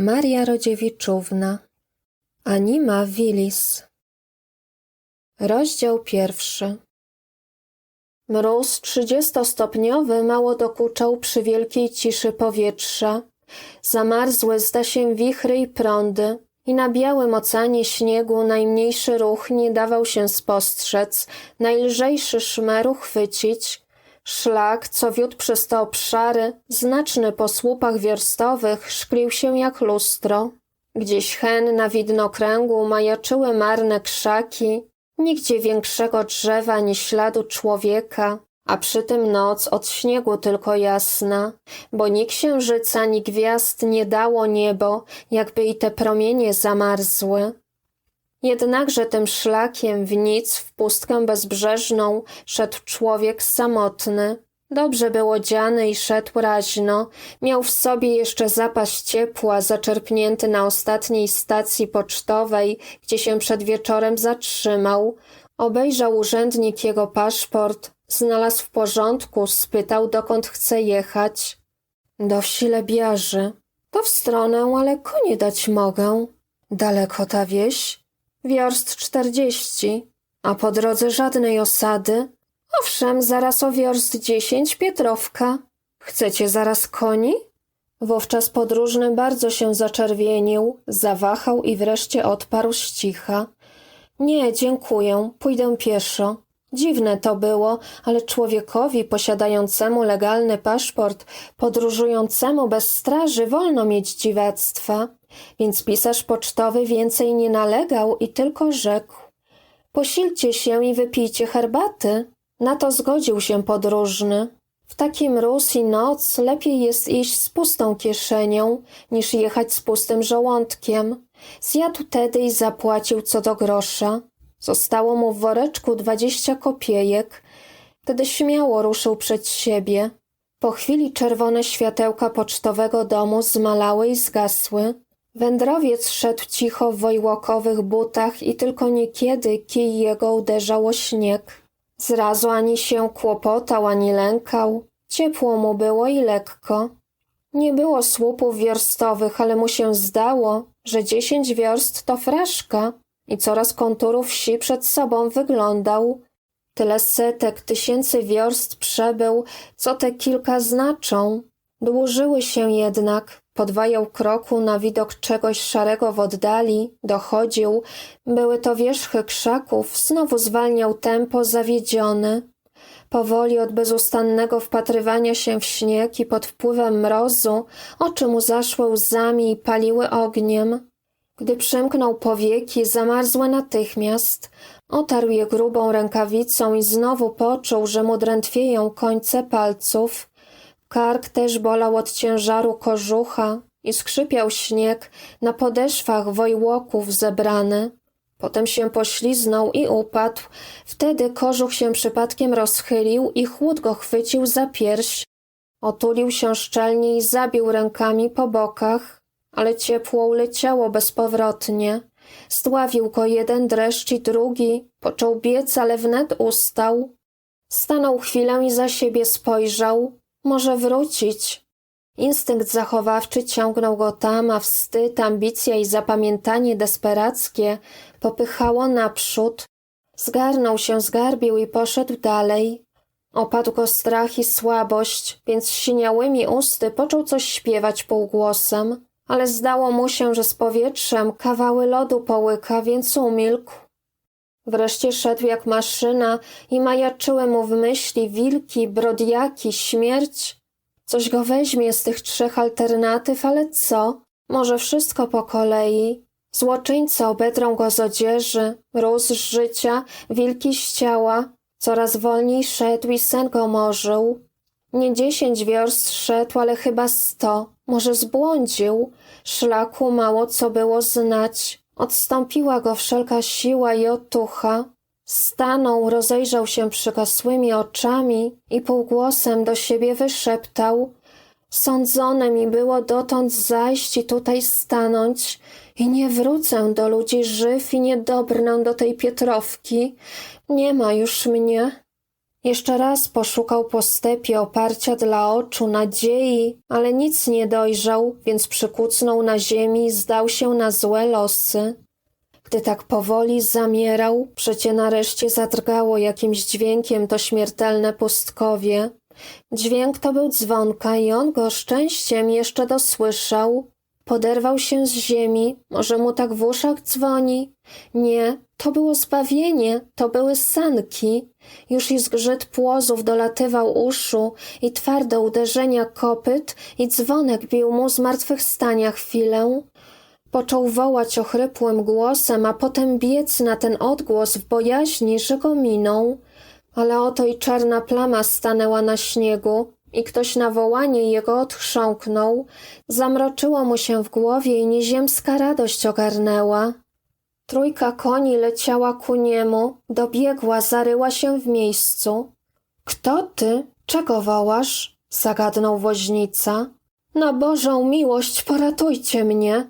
Maria Rodziewiczówna Anima Wilis Rozdział pierwszy Mróz trzydziestostopniowy mało dokuczał przy wielkiej ciszy powietrza. Zamarzły zda się wichry i prądy i na białym oceanie śniegu najmniejszy ruch nie dawał się spostrzec, najlżejszy szmer uchwycić. Szlak, co wiódł przez te obszary, znaczny po słupach wiorstowych, szklił się jak lustro. Gdzieś hen na widnokręgu majaczyły marne krzaki, nigdzie większego drzewa ani śladu człowieka, a przy tym noc od śniegu tylko jasna, bo ni księżyca, ni gwiazd nie dało niebo, jakby i te promienie zamarzły. Jednakże tym szlakiem w nic, w pustkę bezbrzeżną, szedł człowiek samotny. Dobrze był odziany i szedł raźno. Miał w sobie jeszcze zapas ciepła, zaczerpnięty na ostatniej stacji pocztowej, gdzie się przed wieczorem zatrzymał. Obejrzał urzędnik jego paszport, znalazł w porządku, spytał, dokąd chce jechać. Do wsi Lebiarzy. To w stronę, ale konie dać mogę. Daleko ta wieś? Wiorst czterdzieści. A po drodze żadnej osady? Owszem, zaraz o wiorst dziesięć Pietrowka. Chcecie zaraz koni? Wówczas podróżny bardzo się zaczerwienił, zawahał i wreszcie odparł z cicha. Nie, dziękuję, pójdę pieszo. Dziwne to było, ale człowiekowi posiadającemu legalny paszport, podróżującemu bez straży wolno mieć dziwactwa, więc pisarz pocztowy więcej nie nalegał i tylko rzekł. Posilcie się i wypijcie herbaty. Na to zgodził się podróżny. W taki mróz i noc lepiej jest iść z pustą kieszenią, niż jechać z pustym żołądkiem. Zjadł tedy i zapłacił co do grosza. Zostało mu w woreczku dwadzieścia kopiejek. Wtedy śmiało ruszył przed siebie. Po chwili czerwone światełka pocztowego domu zmalały i zgasły. Wędrowiec szedł cicho w wojłokowych butach i tylko niekiedy kij jego uderzał o śnieg. Zrazu ani się kłopotał, ani lękał. Ciepło mu było i lekko. Nie było słupów wiorstowych, ale mu się zdało, że dziesięć wiorst to fraszka i coraz konturów wsi przed sobą wyglądał. Tyle setek, tysięcy wiorst przebył, co te kilka znaczą. Dłużyły się jednak, podwajał kroku na widok czegoś szarego w oddali, dochodził, były to wierzchy krzaków, znowu zwalniał tempo zawiedziony. Powoli od bezustannego wpatrywania się w śnieg i pod wpływem mrozu oczy mu zaszły łzami i paliły ogniem. Gdy przymknął powieki, zamarzły natychmiast, otarł je grubą rękawicą i znowu poczuł, że mu drętwieją końce palców. Kark też bolał od ciężaru kożucha i skrzypiał śnieg na podeszwach wojłoków zebrany. Potem się pośliznął i upadł. Wtedy kożuch się przypadkiem rozchylił i chłód go chwycił za pierś. Otulił się szczelnie i zabił rękami po bokach, ale ciepło uleciało bezpowrotnie. Zdławił go jeden dreszcz i drugi, począł biec, ale wnet ustał. Stanął chwilę i za siebie spojrzał. Może wrócić. Instynkt zachowawczy ciągnął go tam, a wstyd, ambicja i zapamiętanie desperackie popychało naprzód. Zgarnął się, zgarbił i poszedł dalej. Opadł go strach i słabość, więc siniałymi usty począł coś śpiewać półgłosem, ale zdało mu się, że z powietrzem kawały lodu połyka, więc umilkł. Wreszcie szedł jak maszyna i majaczyły mu w myśli wilki, brodiaki, śmierć. Coś go weźmie z tych trzech alternatyw, ale co? Może wszystko po kolei. Złoczyńcy obedrą go z odzieży, mróz z życia, wilki z ciała. Coraz wolniej szedł i sen go morzył. Nie dziesięć wiorst szedł, ale chyba sto. Może zbłądził. Szlaku mało co było znać. Odstąpiła go wszelka siła i otucha. Stanął, rozejrzał się przykasłymi oczami i półgłosem do siebie wyszeptał. Sądzone mi było dotąd zajść i tutaj stanąć i nie wrócę do ludzi żyw i nie dobrnę do tej Pietrowki. Nie ma już mnie. Jeszcze raz poszukał po stepie oparcia dla oczu, nadziei, ale nic nie dojrzał, więc przykucnął na ziemi i zdał się na złe losy. Gdy tak powoli zamierał, przecie nareszcie zadrgało jakimś dźwiękiem to śmiertelne pustkowie. Dźwięk to był dzwonka i on go szczęściem jeszcze dosłyszał. Poderwał się z ziemi, może mu tak w uszach dzwoni? Nie, to było zbawienie, to były sanki. Już i zgrzyt płozów dolatywał uszu i twarde uderzenia kopyt i dzwonek bił mu zmartwychwstania chwilę. Począł wołać ochrypłym głosem, a potem biec na ten odgłos w bojaźni, że go miną. Ale oto i czarna plama stanęła na śniegu i ktoś na wołanie jego odchrząknął. Zamroczyło mu się w głowie i nieziemska radość ogarnęła. Trójka koni leciała ku niemu, dobiegła, zaryła się w miejscu. Kto ty? Czego wołasz? zagadnął woźnica. Na Bożą miłość poratujcie mnie,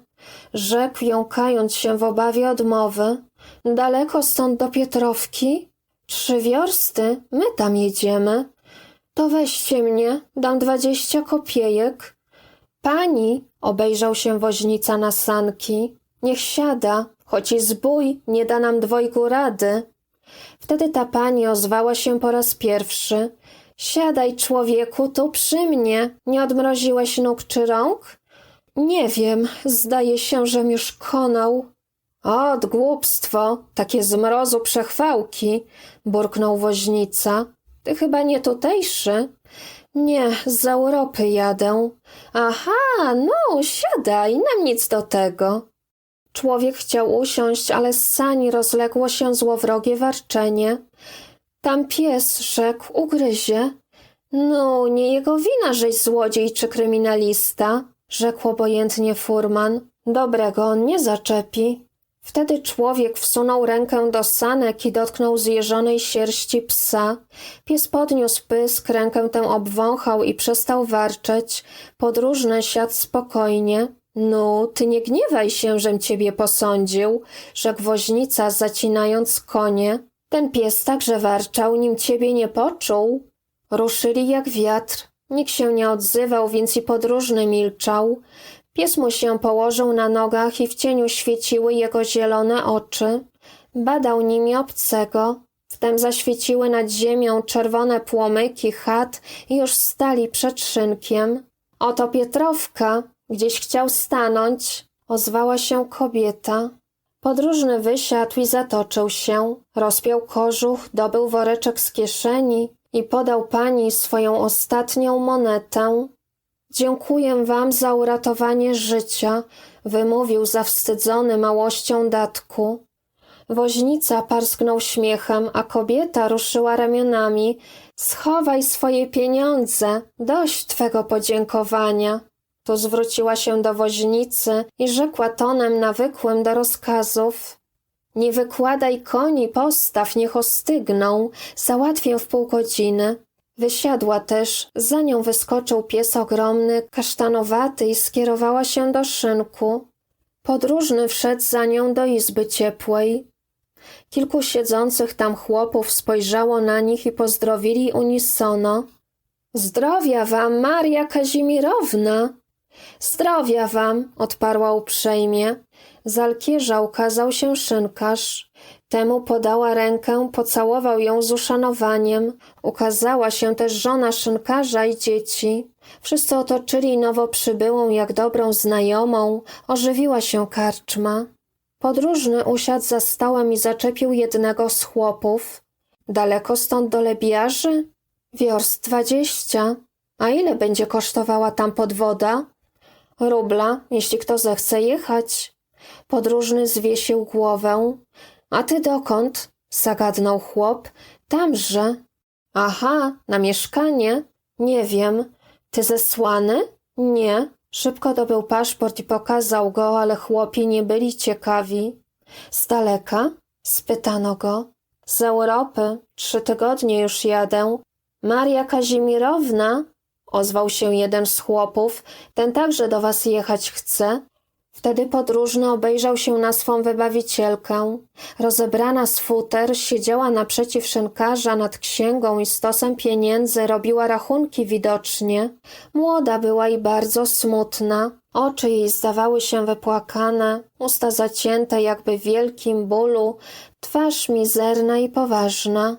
rzekł jąkając się w obawie odmowy. Daleko stąd do Pietrowki? Trzy wiorsty, my tam jedziemy. To weźcie mnie, dam dwadzieścia kopiejek. Pani, obejrzał się woźnica na sanki, niech siada, choć i zbój nie da nam dwojgu rady. Wtedy ta pani ozwała się po raz pierwszy. Siadaj, człowieku, tu przy mnie. Nie odmroziłeś nóg czy rąk? Nie wiem, zdaje się, żem już konał. Ot, głupstwo, takie z mrozu przechwałki, burknął woźnica. Ty chyba nie tutejszy? Nie, z Europy jadę. Aha, no, siadaj, nam nic do tego. Człowiek chciał usiąść, ale z sani rozległo się złowrogie warczenie. Tam pies, rzekł, ugryzie. No, nie jego wina, żeś złodziej czy kryminalista, rzekł obojętnie furman. Dobrego on nie zaczepi. Wtedy człowiek wsunął rękę do sanek i dotknął zjeżonej sierści psa. Pies podniósł pysk, rękę tę obwąchał i przestał warczeć. Podróżny siadł spokojnie. No, ty nie gniewaj się, żem ciebie posądził, rzekł woźnica, zacinając konie. Ten pies także warczał, nim ciebie nie poczuł. Ruszyli jak wiatr. Nikt się nie odzywał, więc i podróżny milczał. Pies mu się położył na nogach i w cieniu świeciły jego zielone oczy. Badał nimi obcego. Wtem zaświeciły nad ziemią czerwone płomyki chat i już stali przed szynkiem. Oto Pietrowka, gdzieś chciał stanąć, ozwała się kobieta. Podróżny wysiadł i zatoczył się, rozpiął kożuch, dobył woreczek z kieszeni i podał pani swoją ostatnią monetę. Dziękuję wam za uratowanie życia, wymówił zawstydzony małością datku. Woźnica parsknął śmiechem, a kobieta ruszyła ramionami. Schowaj swoje pieniądze, dość twego podziękowania. Tu zwróciła się do woźnicy i rzekła tonem nawykłym do rozkazów. Nie wykładaj koni, postaw, niech ostygną, załatwię w pół godziny. Wysiadła też, za nią wyskoczył pies ogromny, kasztanowaty i skierowała się do szynku. Podróżny wszedł za nią do izby ciepłej. Kilku siedzących tam chłopów spojrzało na nich i pozdrowili unisono. Zdrowia wam, Maria Kazimirowna! Zdrowia wam, odparła uprzejmie. Z alkierza ukazał się szynkarz. Temu podała rękę, pocałował ją z uszanowaniem. Ukazała się też żona szynkarza i dzieci. Wszyscy otoczyli nowo przybyłą jak dobrą znajomą. Ożywiła się karczma. Podróżny usiadł za stołem i zaczepił jednego z chłopów. Daleko stąd do lebiarzy? Wiorst dwadzieścia. A ile będzie kosztowała tam podwoda? Rubla, jeśli kto zechce jechać. Podróżny zwiesił głowę. A ty dokąd? zagadnął chłop. Tamże. Aha, na mieszkanie? Nie wiem. Ty zesłany? Nie. Szybko dobył paszport i pokazał go, ale chłopi nie byli ciekawi. Z daleka? spytano go. Z Europy. Trzy tygodnie już jadę. Maria Kazimirowna? Ozwał się jeden z chłopów. Ten także do was jechać chce. Wtedy podróżny obejrzał się na swą wybawicielkę. Rozebrana z futer siedziała naprzeciw szynkarza nad księgą i stosem pieniędzy robiła rachunki widocznie. Młoda była i bardzo smutna. Oczy jej zdawały się wypłakane, usta zacięte jakby w wielkim bólu, twarz mizerna i poważna.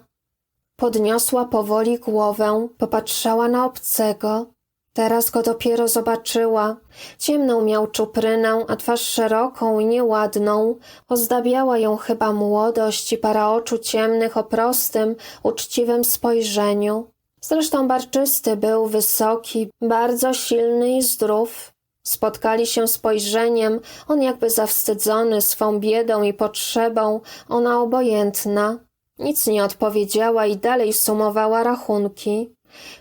Podniosła powoli głowę, popatrzała na obcego. Teraz go dopiero zobaczyła. Ciemną miał czuprynę, a twarz szeroką i nieładną. Ozdabiała ją chyba młodość i para oczu ciemnych o prostym, uczciwym spojrzeniu. Zresztą barczysty był, wysoki, bardzo silny i zdrów. Spotkali się spojrzeniem, on jakby zawstydzony swą biedą i potrzebą, ona obojętna. Nic nie odpowiedziała i dalej sumowała rachunki.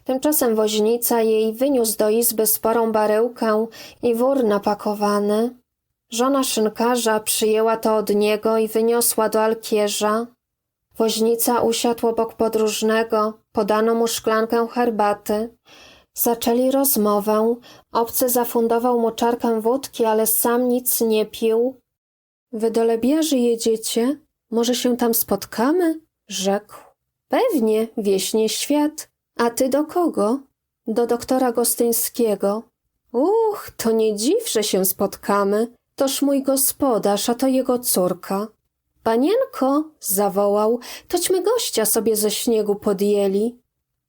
Tymczasem woźnica jej wyniósł do izby sporą baryłkę i wór napakowany. Żona szynkarza przyjęła to od niego i wyniosła do alkierza. Woźnica usiadł obok podróżnego, podano mu szklankę herbaty. Zaczęli rozmowę. Obcy zafundował mu czarkę wódki, ale sam nic nie pił. Wy do Lebiaży jedziecie? Może się tam spotkamy? Rzekł. Pewnie, wieśnie świat. A ty do kogo? Do doktora Gostyńskiego. Uch, to nie dziw, że się spotkamy. Toż mój gospodarz, a to jego córka. Panienko, zawołał, toćmy gościa sobie ze śniegu podjęli.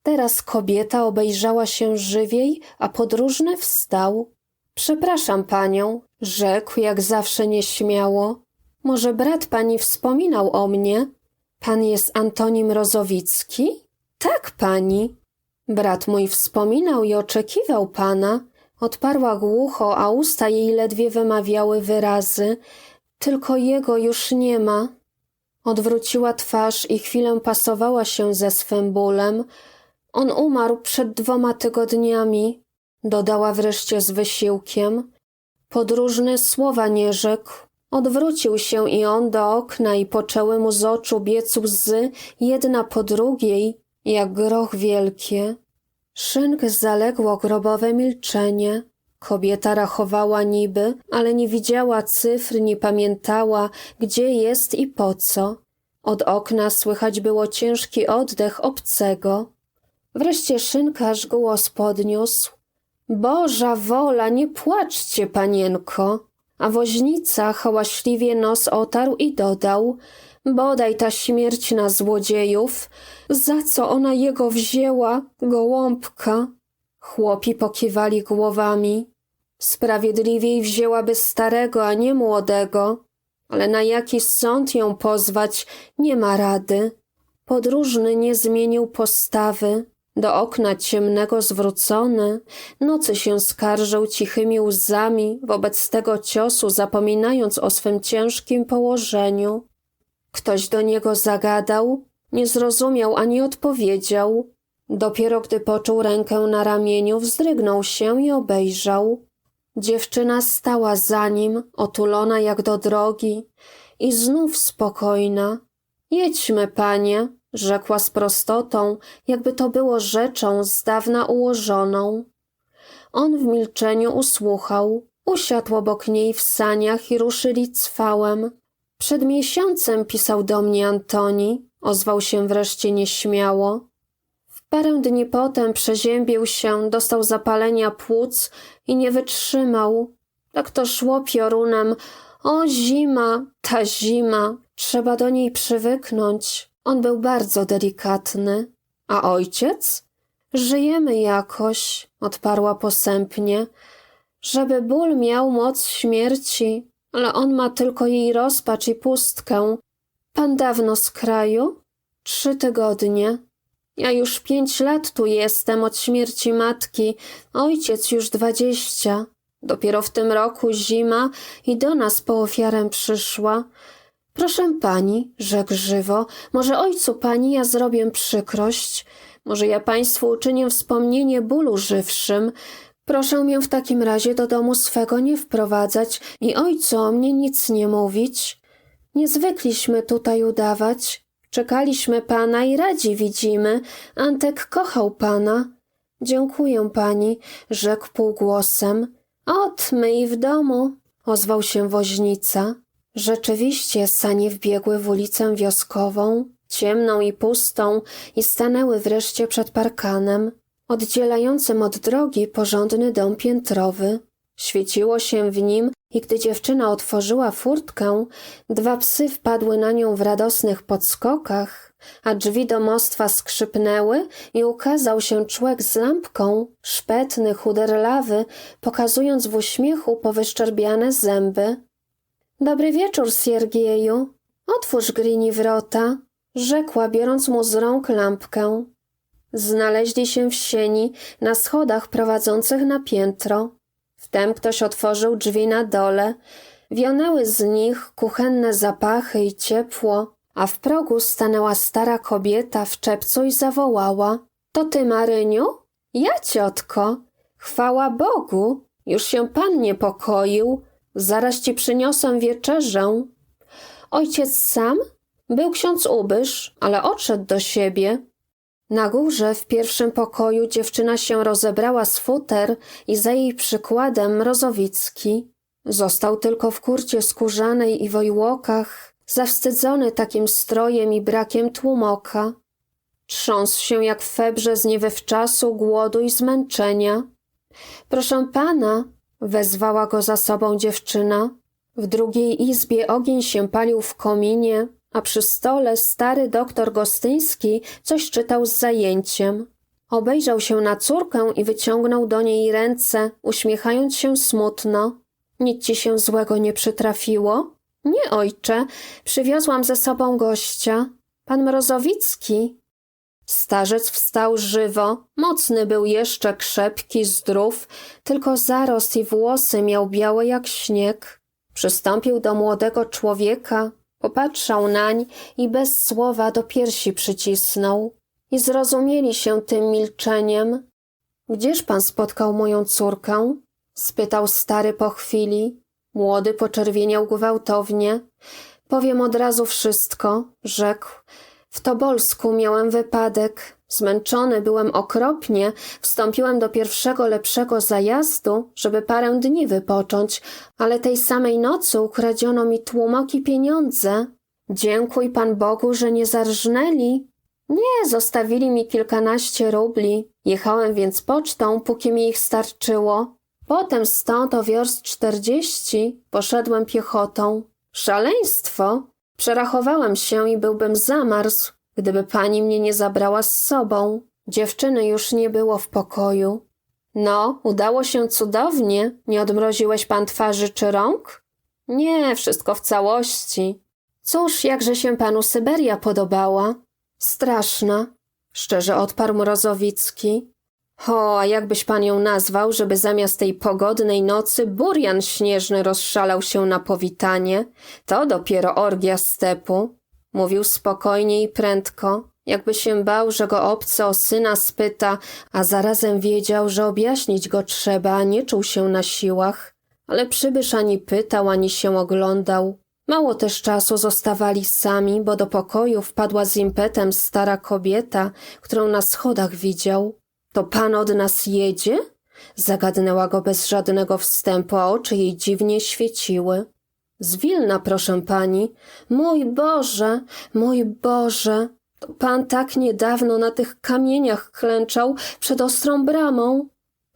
Teraz kobieta obejrzała się żywiej, a podróżny wstał. Przepraszam panią, rzekł jak zawsze nieśmiało. Może brat pani wspominał o mnie? Pan jest Antonim Rozowicki? Tak, pani. Brat mój wspominał i oczekiwał pana. Odparła głucho, a usta jej ledwie wymawiały wyrazy. Tylko jego już nie ma. Odwróciła twarz i chwilę pasowała się ze swym bólem. On umarł przed dwoma tygodniami, dodała wreszcie z wysiłkiem. Podróżny słowa nie rzekł. Odwrócił się i on do okna i poczęły mu z oczu biec łzy, jedna po drugiej, jak groch wielkie. Szynk zaległo grobowe milczenie. Kobieta rachowała niby, ale nie widziała cyfr, nie pamiętała, gdzie jest i po co. Od okna słychać było ciężki oddech obcego. Wreszcie szynkarz głos podniósł. Boża wola, nie płaczcie, panienko. A woźnica hałaśliwie nos otarł i dodał. Bodaj ta śmierć na złodziejów. Za co ona jego wzięła, gołąbka? Chłopi pokiwali głowami. Sprawiedliwiej wzięłaby starego, a nie młodego. Ale na jaki sąd ją pozwać, nie ma rady. Podróżny nie zmienił postawy. Do okna ciemnego zwrócony, nocy się skarżył cichymi łzami wobec tego ciosu, zapominając o swym ciężkim położeniu. Ktoś do niego zagadał, nie zrozumiał ani odpowiedział. Dopiero gdy poczuł rękę na ramieniu, wzdrygnął się i obejrzał. Dziewczyna stała za nim, otulona jak do drogi i znów spokojna. Jedźmy, panie, rzekła z prostotą, jakby to było rzeczą z dawna ułożoną. On w milczeniu usłuchał, usiadł obok niej w saniach i ruszyli cwałem. Przed miesiącem pisał do mnie Antoni, ozwał się wreszcie nieśmiało. W parę dni potem przeziębił się, dostał zapalenia płuc i nie wytrzymał. Tak to szło piorunem. O, zima, ta zima, trzeba do niej przywyknąć. On był bardzo delikatny. A ojciec? Żyjemy jakoś, odparła posępnie. Żeby ból miał moc śmierci, ale on ma tylko jej rozpacz i pustkę. Pan dawno z kraju? Trzy tygodnie. Ja już pięć lat tu jestem od śmierci matki, ojciec już dwadzieścia. Dopiero w tym roku zima i do nas po ofiarę przyszła. Proszę pani, rzekł żywo, może ojcu pani ja zrobię przykrość, może ja państwu uczynię wspomnienie bólu żywszym. Proszę mię w takim razie do domu swego nie wprowadzać i ojcu o mnie nic nie mówić. Nie zwykliśmy tutaj udawać. Czekaliśmy pana i radzi widzimy. Antek kochał pana. Dziękuję pani, rzekł półgłosem. Ot, my i w domu. ozwał się woźnica. Rzeczywiście sanie wbiegły w ulicę wioskową, ciemną i pustą, i stanęły wreszcie przed parkanem, oddzielającym od drogi porządny dom piętrowy. Świeciło się w nim i gdy dziewczyna otworzyła furtkę, dwa psy wpadły na nią w radosnych podskokach, a drzwi domostwa skrzypnęły i ukazał się człek z lampką, szpetny, chuderlawy, pokazując w uśmiechu powyszczerbiane zęby. Dobry wieczór, Siergieju. Otwórz Grini wrota, rzekła, biorąc mu z rąk lampkę. Znaleźli się w sieni na schodach prowadzących na piętro. Wtem ktoś otworzył drzwi na dole. Wionęły z nich kuchenne zapachy i ciepło, a w progu stanęła stara kobieta w czepcu i zawołała. To ty, Maryniu? Ja, ciotko. Chwała Bogu. Już się pan niepokoił. Zaraz ci przyniosę wieczerzę. Ojciec sam? Był ksiądz ubysz, ale odszedł do siebie. Na górze w pierwszym pokoju dziewczyna się rozebrała z futer i za jej przykładem Mrozowicki. Został tylko w kurcie skórzanej i wojłokach, zawstydzony takim strojem i brakiem tłumoka. Trząsł się jak w febrze z niewywczasu, głodu i zmęczenia. Proszę pana, wezwała go za sobą dziewczyna. W drugiej izbie ogień się palił w kominie, a przy stole stary doktor Gostyński coś czytał z zajęciem. Obejrzał się na córkę i wyciągnął do niej ręce, uśmiechając się smutno. Nic ci się złego nie przytrafiło? Nie, ojcze, przywiozłam ze sobą gościa. Pan Mrozowicki. Starzec wstał żywo, mocny był jeszcze, krzepki, zdrów, tylko zarost i włosy miał białe jak śnieg. Przystąpił do młodego człowieka, Popatrzał nań i bez słowa do piersi przycisnął. I zrozumieli się tym milczeniem. Gdzież pan spotkał moją córkę? spytał stary po chwili. Młody poczerwieniał gwałtownie. Powiem od razu wszystko, rzekł. W Tobolsku miałem wypadek. Zmęczony byłem okropnie, wstąpiłem do pierwszego lepszego zajazdu, żeby parę dni wypocząć, ale tej samej nocy ukradziono mi tłumok i pieniądze. Dziękuj Pan Bogu, że nie zarżnęli. Nie, zostawili mi kilkanaście rubli. Jechałem więc pocztą, póki mi ich starczyło. Potem stąd o wiorst czterdzieści poszedłem piechotą. Szaleństwo! Przerachowałem się i byłbym zamarzł, gdyby pani mnie nie zabrała z sobą. Dziewczyny już nie było w pokoju. No, udało się cudownie. Nie odmroziłeś pan twarzy czy rąk? Nie, wszystko w całości. Cóż, jakże się panu Syberia podobała? Straszna, szczerze odparł Mrozowicki. Ho, a jakbyś pan ją nazwał, żeby zamiast tej pogodnej nocy burjan śnieżny rozszalał się na powitanie? To dopiero orgia stepu. Mówił spokojnie i prędko, jakby się bał, że go obcy o syna spyta, a zarazem wiedział, że objaśnić go trzeba, a nie czuł się na siłach. Ale przybysz ani pytał, ani się oglądał. Mało też czasu zostawali sami, bo do pokoju wpadła z impetem stara kobieta, którą na schodach widział. To pan od nas jedzie? Zagadnęła go bez żadnego wstępu, a oczy jej dziwnie świeciły. Z Wilna, proszę pani. Mój Boże, mój Boże, to pan tak niedawno na tych kamieniach klęczał przed ostrą bramą.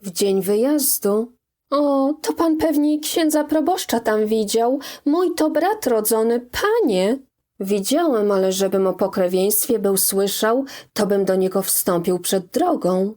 W dzień wyjazdu. O, to pan pewnie księdza proboszcza tam widział. Mój to brat rodzony, panie. Widziałem, ale żebym o pokrewieństwie był słyszał, to bym do niego wstąpił przed drogą.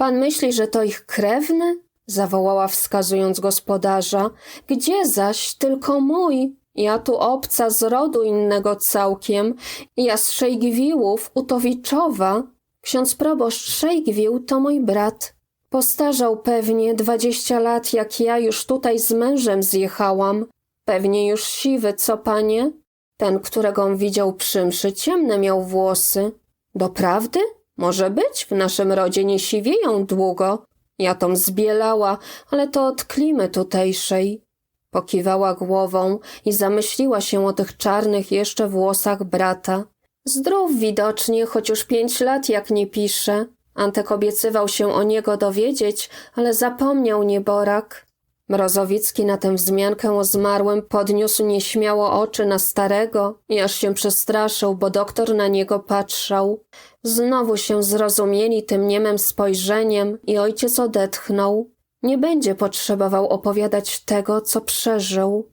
Pan myśli, że to ich krewny? zawołała wskazując gospodarza. Gdzie zaś tylko mój? Ja tu obca z rodu innego całkiem. Ja z Szejgwiłów, Utowiczowa. Ksiądz proboszcz Szejgwił to mój brat. Postarzał pewnie dwadzieścia lat, jak ja już tutaj z mężem zjechałam. Pewnie już siwy, co panie? Ten, którego on widział przy mszy, ciemne miał włosy. Doprawdy? Może być, w naszym rodzie nie siwieją długo. Ja tom zbielała, ale to od klimy tutejszej. Pokiwała głową i zamyśliła się o tych czarnych jeszcze włosach brata. Zdrów widocznie, choć już pięć lat jak nie pisze. Antek obiecywał się o niego dowiedzieć, ale zapomniał nieborak. Mrozowicki na tę wzmiankę o zmarłym podniósł nieśmiało oczy na starego i aż się przestraszył, bo doktor na niego patrzał. Znowu się zrozumieli tym niemem spojrzeniem i ojciec odetchnął. Nie będzie potrzebował opowiadać tego, co przeżył.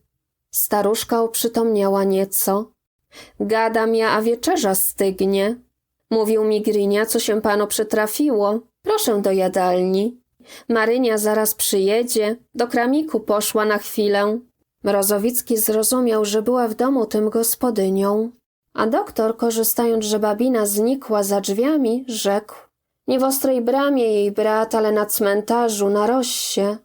Staruszka oprzytomniała nieco. Gadam ja, a wieczerza stygnie. Mówił mi Grinia, co się panu przytrafiło. Proszę do jadalni. Marynia zaraz przyjedzie. Do kramiku poszła na chwilę. Mrozowicki zrozumiał, że była w domu tym gospodynią. A doktor, korzystając, że babina znikła za drzwiami, rzekł. Nie w ostrej bramie jej brat, ale na cmentarzu, na roście.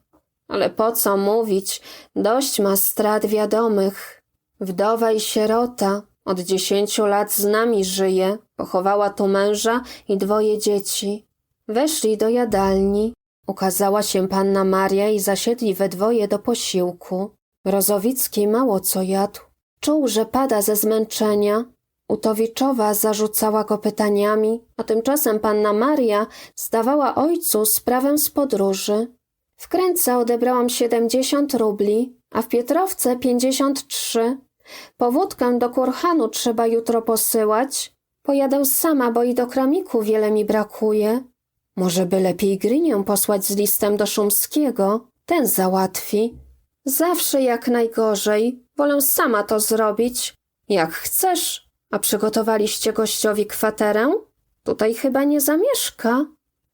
Ale po co mówić, dość ma strat wiadomych. Wdowa i sierota, od dziesięciu lat z nami żyje, pochowała tu męża i dwoje dzieci. Weszli do jadalni. Ukazała się panna Maria i zasiedli we dwoje do posiłku. Rozowicki mało co jadł. Czuł, że pada ze zmęczenia. Utowiczowa zarzucała go pytaniami, a tymczasem panna Maria zdawała ojcu sprawę z podróży. W Kręce odebrałam siedemdziesiąt rubli, a w Pietrowce pięćdziesiąt trzy. Powódkę do Kurhanu trzeba jutro posyłać. Pojadę sama, bo i do kramiku wiele mi brakuje. Może by lepiej Grynię posłać z listem do Szumskiego? Ten załatwi. Zawsze jak najgorzej. Wolę sama to zrobić. Jak chcesz. A przygotowaliście gościowi kwaterę? Tutaj chyba nie zamieszka.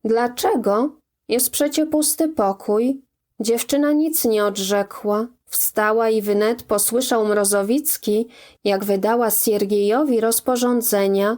Dlaczego? Jest przecie pusty pokój. Dziewczyna nic nie odrzekła. Wstała i wynet posłyszał Mrozowicki, jak wydała Siergiejowi rozporządzenia.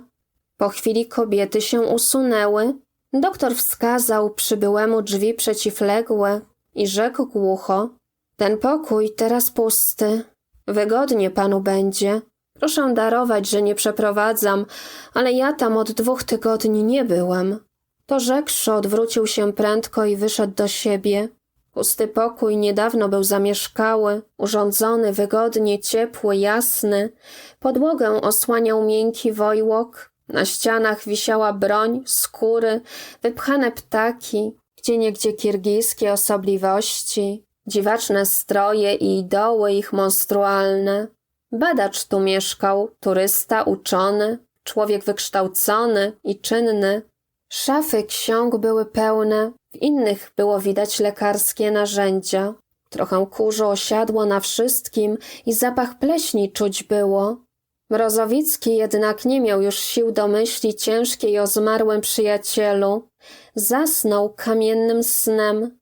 Po chwili kobiety się usunęły. Doktor wskazał przybyłemu drzwi przeciwległe i rzekł głucho. Ten pokój teraz pusty. Wygodnie panu będzie. Proszę darować, że nie przeprowadzam, ale ja tam od dwóch tygodni nie byłem. To rzekszy odwrócił się prędko i wyszedł do siebie. Pusty pokój niedawno był zamieszkały, urządzony wygodnie, ciepły, jasny. Podłogę osłaniał miękki wojłok, na ścianach wisiała broń, skóry, wypchane ptaki, gdzieniegdzie kirgijskie osobliwości, dziwaczne stroje i doły ich monstrualne. Badacz tu mieszkał, turysta, uczony, człowiek wykształcony i czynny. Szafy ksiąg były pełne, w innych było widać lekarskie narzędzia. Trochę kurzu osiadło na wszystkim i zapach pleśni czuć było. Mrozowicki jednak nie miał już sił do myśli ciężkiej o zmarłym przyjacielu. Zasnął kamiennym snem.